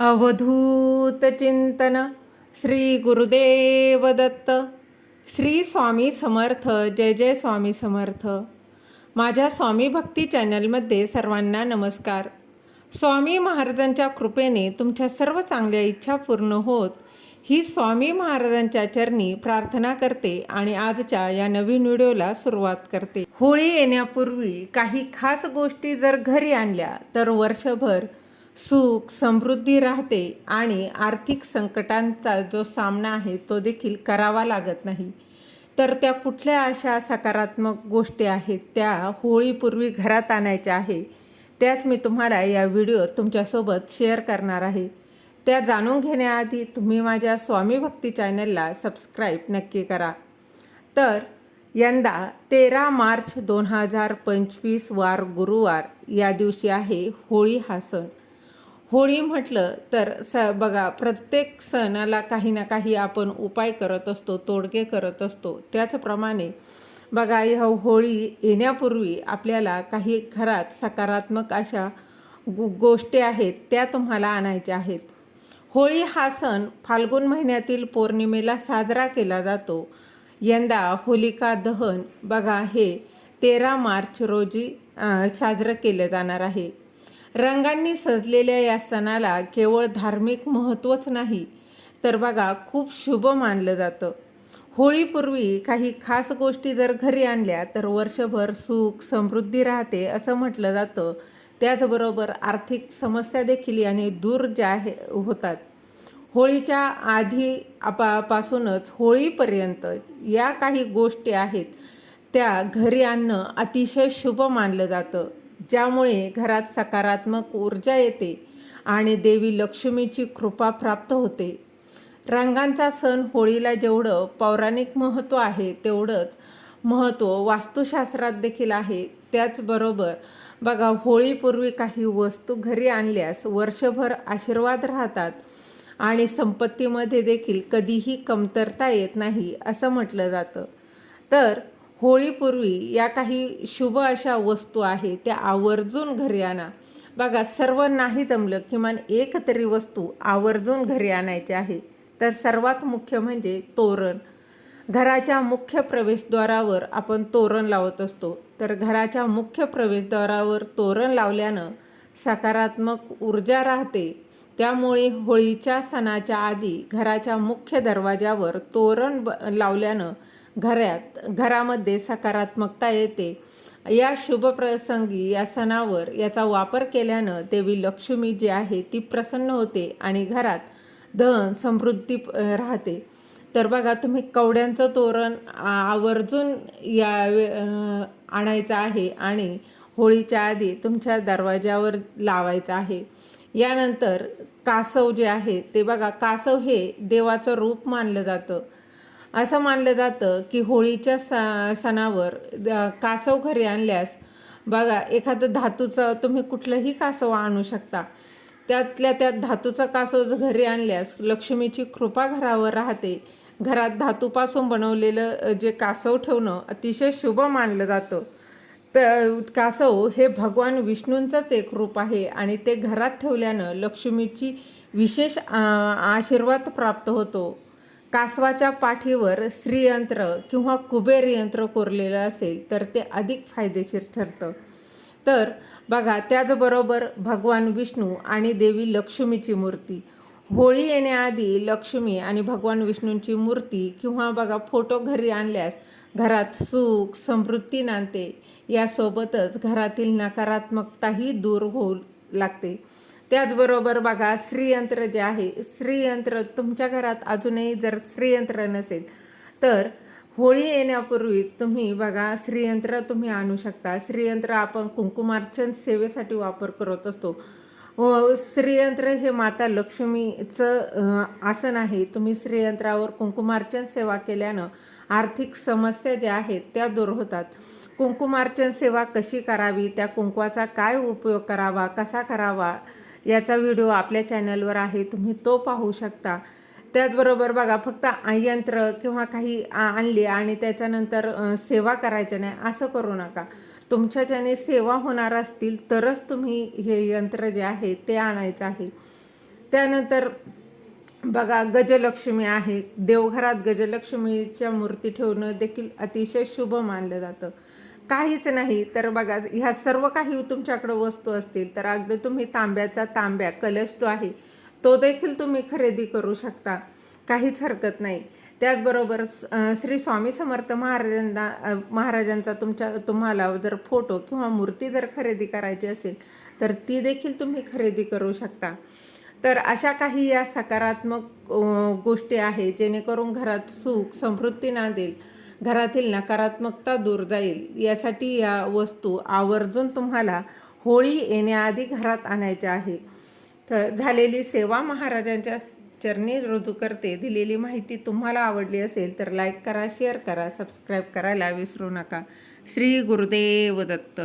अवधूत चिंतन श्री गुरुदेव दत्त श्री स्वामी समर्थ जय जय स्वामी समर्थ. माझ्या स्वामी भक्ती चॅनलमध्ये सर्वांना नमस्कार. स्वामी महाराजांच्या कृपेने तुमच्या सर्व चांगल्या इच्छा पूर्ण होत ही स्वामी महाराजांच्या चरणी प्रार्थना करते आणि आजच्या या नवीन व्हिडिओला सुरुवात करते. होळी येण्यापूर्वी काही खास गोष्टी जर घरी आणल्या तर वर्षभर सुख समृद्धी राहते आणि आर्थिक संकटांचा जो सामना आहे तो देखील करावा लागत नाही. तर त्या कुठल्या अशा सकारात्मक गोष्टी आहेत त्या होळीपूर्वी घरात आणायच्या आहे त्याच मी तुम्हाला या व्हिडिओ तुमच्यासोबत शेअर करणार आहे. त्या जाणून घेण्याआधी तुम्ही माझ्या स्वामी भक्ती चॅनलला सबस्क्राईब नक्की करा. तर यंदा तेरा मार्च दोन हजार पंचवीस वार गुरुवार या दिवशी आहे होळी हा सण. होळी म्हटलं तर स बघा प्रत्येक सणाला काही ना काही आपण उपाय करत असतो तोडगे करत असतो. त्याचप्रमाणे बघा ह्या होळी येण्यापूर्वी आपल्याला काही घरात सकारात्मक अशा गो गोष्टी आहेत त्या तुम्हाला आणायच्या आहेत. होळी हा सण फाल्गुन महिन्यातील पौर्णिमेला साजरा केला जातो. यंदा होलिका दहन बघा हे तेरा मार्च रोजी साजरं केलं जाणार आहे. रंगांनी सजलेल्या या सणाला केवळ धार्मिक महत्त्वच नाही तर बघा खूप शुभ मानलं जातं. होळीपूर्वी काही खास गोष्टी जर घरी आणल्या तर वर्षभर सुख समृद्धी राहते असं म्हटलं जातं. त्याचबरोबर आर्थिक समस्या देखील याने दूर ज्या आहे होतात. होळीच्या आधी आपापासूनच होळीपर्यंत या काही गोष्टी आहेत त्या घरी आणणं अतिशय शुभ मानलं जातं. ज्यामुळे घरात सकारात्मक ऊर्जा येते आणि देवी लक्ष्मीची कृपा प्राप्त होते. रंगांचा सण होळीला जेवढं पौराणिक महत्त्व आहे तेवढंच महत्त्व वास्तुशास्त्रात देखील आहे. त्याचबरोबर बघा होळीपूर्वी काही वस्तू घरी आणल्यास वर्षभर आशीर्वाद राहतात आणि संपत्तीमध्ये देखील कधीही कमतरता येत नाही असं म्हटलं जातं. तर होळीपूर्वी या काही शुभ अशा वस्तू आहे त्या आवर्जून घरी आणा. बघा सर्व नाही जमलं किमान एक तरी वस्तू आवर्जून घरी आणायची आहे. तर सर्वात मुख्य म्हणजे तोरण. घराच्या मुख्य प्रवेशद्वारावर आपण तोरण लावत असतो. तर घराच्या मुख्य प्रवेशद्वारावर तोरण लावल्यानं सकारात्मक ऊर्जा राहते. त्यामुळे होळीच्या सणाच्या आधी घराच्या मुख्य दरवाजावर तोरण ब लावल्यानं घरात घरामध्ये सकारात्मकता येते. या शुभ प्रसंगी या सणावर याचा वापर केल्यानं देवी लक्ष्मी जी आहे ती प्रसन्न होते आणि घरात धन समृद्धी राहते. तर बघा तुम्ही कवड्यांचं तोरण आवर्जून या वे- आणायचं आहे आणि होळीच्या आधी तुमच्या दरवाज्यावर लावायचं आहे. यानंतर कासव जे आहे ते बघा कासव हे देवाचं रूप मानलं जातं. असं मानलं जातं की होळीच्या स सणावर कासव घरी आणल्यास बघा एखादं धातूचं तुम्ही कुठलंही कासव आणू शकता. त्यातल्या त्यात धातूचा कासव घरी आणल्यास लक्ष्मीची कृपा घरावर राहते. घरात धातूपासून बनवलेलं जे कासव ठेवणं अतिशय शुभ मानलं जातं. तर कासव हे भगवान विष्णूंचंच एक रूप आहे आणि ते घरात ठेवल्यानं लक्ष्मीची विशेष आशीर्वाद प्राप्त होतो. कासवाच्या पाठीवर श्रीयंत्र किंवा कुबेर यंत्र कोरलेलं असेल तर ते अधिक फायदेशीर ठरतं. तर बघा त्याचबरोबर भगवान विष्णू आणि देवी लक्ष्मीची मूर्ती. होळी येण्याआधी लक्ष्मी आणि भगवान विष्णूंची मूर्ती किंवा बघा फोटो घरी आणल्यास घरात सुख समृद्धी नांदते. यासोबतच घरातील नकारात्मकताही दूर होऊ लागते. त्याचबरोबर बघा श्रीयंत्र जे आहे श्रीयंत्र तुमच्या घरात अजूनही जर श्रीयंत्र नसेल तर होळी येण्यापूर्वी तुम्ही बघा श्रीयंत्र तुम्ही आणू शकता. श्रीयंत्र आपण कुंकुमार्चन सेवेसाठी वापर करत असतो. व श्रीयंत्र हे माता लक्ष्मीचं आसन आहे. तुम्ही श्रीयंत्रावर कुंकुमार्चन सेवा केल्यानं आर्थिक समस्या ज्या आहेत त्या दूर होतात. कुंकुमार्चन सेवा कशी करावी त्या कुंकवाचा काय उपयोग करावा कसा करावा याचा व्हिडिओ आपल्या चॅनलवर आहे तुम्ही तो पाहू शकता. त्याचबरोबर बघा फक्त यंत्र किंवा काही आ- आणली आणि त्याच्यानंतर सेवा करायच्या नाही असं करू नका. तुमच्याच्याने सेवा होणार असतील तरच तुम्ही हे यंत्र जे आहे ते आणायचं आहे. त्यानंतर बघा गजलक्ष्मी आहे. देवघरात गजलक्ष्मीच्या मूर्ती ठेवणं देखील अतिशय शुभ मानलं जातं. काहीच नाही. तर बघा ह्या सर्व काही तुमच्याकडं वस्तू असतील तर अगदी तुम्ही तांब्याचा तांब्या कलश जो आहे तो देखील तुम्ही खरेदी करू शकता. काहीच हरकत नाही. त्याचबरोबर श्री स्वामी समर्थ महाराजांना महाराजांचा तुमच्या तुम्हाला जर फोटो किंवा मूर्ती जर खरेदी करायची असेल तर ती देखील तुम्ही खरेदी करू शकता. तर अशा काही या सकारात्मक गोष्टी आहे जेणेकरून घरात सुख समृद्धी नांदेल. घरातील नकारात्मकता दूर जाईल. यासाठी या वस्तू आवर्जून तुम्हाला होळी येण्याआधी घरात आणायच्या आहे. तर झालेली सेवा महाराजांच्या चरणी रुजू करते. दिलेली माहिती तुम्हाला आवडली असेल तर लाईक करा शेअर करा सबस्क्राईब करायला विसरू नका. श्री गुरुदेव दत्त.